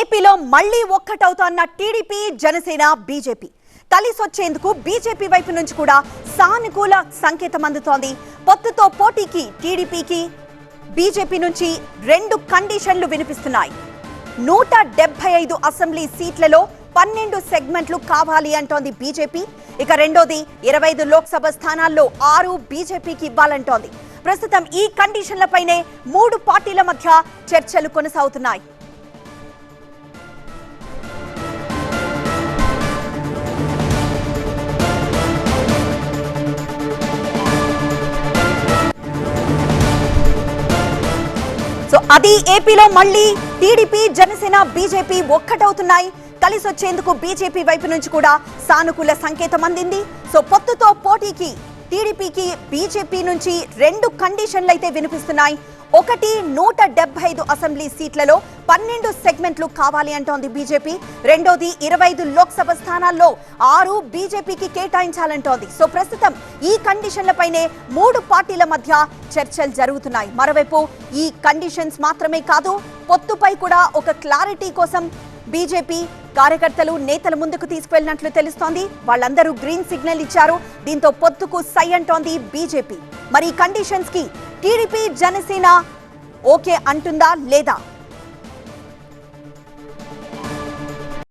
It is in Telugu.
ఏపీలో మళ్ళీ ఒక్కటవుతోన్న టీడీపీ జనసేన బీజేపీ. కలిసొచ్చేందుకు బీజేపీ వైపు నుంచి కూడా సానుకూల సంకేతం అందుతోంది. పొత్తుతో పోటీకి టీడీపీకి బీజేపీ నుంచి రెండు కండిషన్లు వినిపిస్తున్నాయి. నూట డెబ్బై ఐదు అసెంబ్లీ సీట్లలో పన్నెండు సెగ్మెంట్లు కావాలి అంటోంది బీజేపీ. ఇక రెండోది ఇరవై ఐదు లోక్సభ స్థానాల్లో ఆరు బీజేపీకి ఇవ్వాలంటోంది. ప్రస్తుతం ఈ కండిషన్లపైనే మూడు పార్టీల మధ్య చర్చలు కొనసాగుతున్నాయి. అది ఏపీలో మళ్ళీ టీడీపీ జనసేన బీజేపీ ఒక్కటవుతున్నాయి. కలిసి వచ్చేందుకు బీజేపీ వైపు నుంచి కూడా సానుకూల సంకేతం అందింది. సో పొత్తుతో పోటీకి టీడీపీకి బీజేపీ నుంచి రెండు కండిషన్లు అయితే వినిపిస్తున్నాయి. ఒకటి నూట డెబ్బై ఐదు అసెంబ్లీ సీట్లలో పన్నెండు సెగ్మెంట్లు కావాలి అంటోంది బీజేపీ. రెండోది ఇరవై ఐదు లోక్సభ స్థానాల్లో ఆరు బీజేపీకి కేటాయించాలంటోంది. సో ప్రస్తుతం ఈ కండిషన్లపైనే మూడు పార్టీల మధ్య చర్చలు జరుగుతున్నాయి. మరోవైపు ఈ కండిషన్స్ మాత్రమే కాదు పొత్తుపై కూడా ఒక క్లారిటీ కోసం బీజేపీ కార్యకర్తలు నేతల ముందుకు తీసుకువెళ్ళినట్లు తెలుస్తోంది. వాళ్ళందరూ గ్రీన్ సిగ్నల్ ఇచ్చారు. దీంతో పొత్తుకు సై అంటోంది బీజేపీ. మరి కండిషన్స్కి టీడీపీ జనసేన ఓకే అంటుందా లేదా?